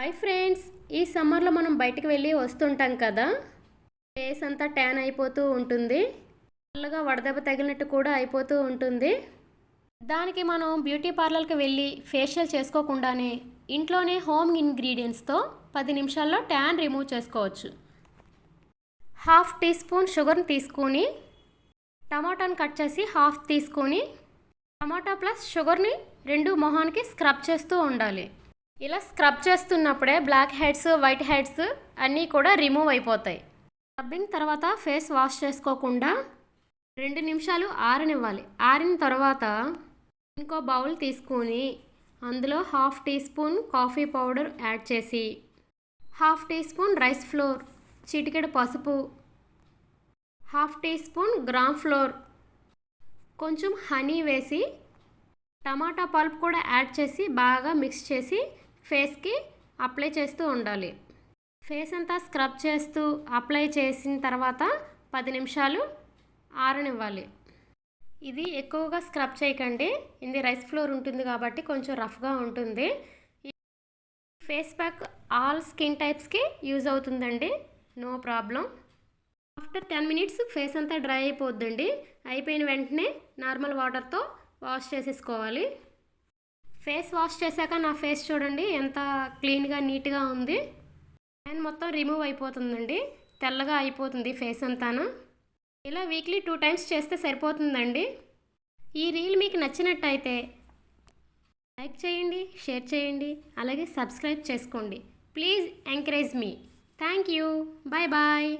Hi friends ఈ సమ్మర్లో మనం బయటికి వెళ్ళి వస్తుంటాం కదా? ఫేస్ అంతా ట్యాన్ అయిపోతూ ఉంటుంది. చల్లగా వడదెబ్బ తగిలినట్టు కూడా అయిపోతూ ఉంటుంది. దానికి మనం బ్యూటీ పార్లర్కి వెళ్ళి ఫేషియల్ చేసుకోకుండానే ఇంట్లోనే హోమ్ ఇంగ్రీడియంట్స్తో పది నిమిషాల్లో ట్యాన్ రిమూవ్ చేసుకోవచ్చు. హాఫ్ టీ స్పూన్ షుగర్ని తీసుకొని టమాటాని కట్ చేసి హాఫ్ తీసుకొని టమాటా ప్లస్ షుగర్ని రెండు మొహానికి స్క్రబ్ చేస్తూ ఉండాలి. ఇలా స్క్రబ్ చేస్తున్నప్పుడే బ్లాక్ హెడ్స్ వైట్ హెడ్స్ అన్నీ కూడా రిమూవ్ అయిపోతాయి. స్క్రబ్బింగ్ తర్వాత ఫేస్ వాష్ చేసుకోకుండా రెండు నిమిషాలు ఆరనివ్వాలి. ఆరిన తర్వాత ఇంకో బౌల్ తీసుకొని అందులో half teaspoon coffee powder add చేసి half teaspoon rice flour చిటికెడు పసుపు half teaspoon gram flour కొంచెం హనీ వేసి టమాటా పల్ప్ కూడా యాడ్ చేసి బాగా మిక్స్ చేసి ఫేస్కి అప్లై చేస్తూ ఉండాలి. ఫేస్ అంతా స్క్రబ్ చేస్తూ అప్లై చేసిన తర్వాత పది నిమిషాలు ఆరనివ్వాలి. ఇది ఎక్కువగా స్క్రబ్ చేయకండి. ఇది రైస్ ఫ్లోర్ ఉంటుంది కాబట్టి కొంచెం రఫ్గా ఉంటుంది. ఫేస్ ప్యాక్ ఆల్ స్కిన్ టైప్స్కి యూజ్ అవుతుందండి. No problem. After ten minutes face అంతా డ్రై అయిపోద్దండి. అయిపోయిన వెంటనే నార్మల్ వాటర్తో వాష్ చేసేసుకోవాలి. ఫేస్ వాష్ చేశాక నా ఫేస్ చూడండి ఎంత క్లీన్గా నీట్గా ఉంది. అండ్ మొత్తం రిమూవ్ అయిపోతుందండి. తెల్లగా అయిపోతుంది ఫేస్ అంతాను. ఇలా వీక్లీ టూ టైమ్స్ చేస్తే సరిపోతుందండి. ఈ రీల్ మీకు నచ్చినట్టయితే లైక్ చేయండి షేర్ చేయండి అలాగే సబ్స్క్రైబ్ చేసుకోండి. Please encourage me. Thank you. Bye bye.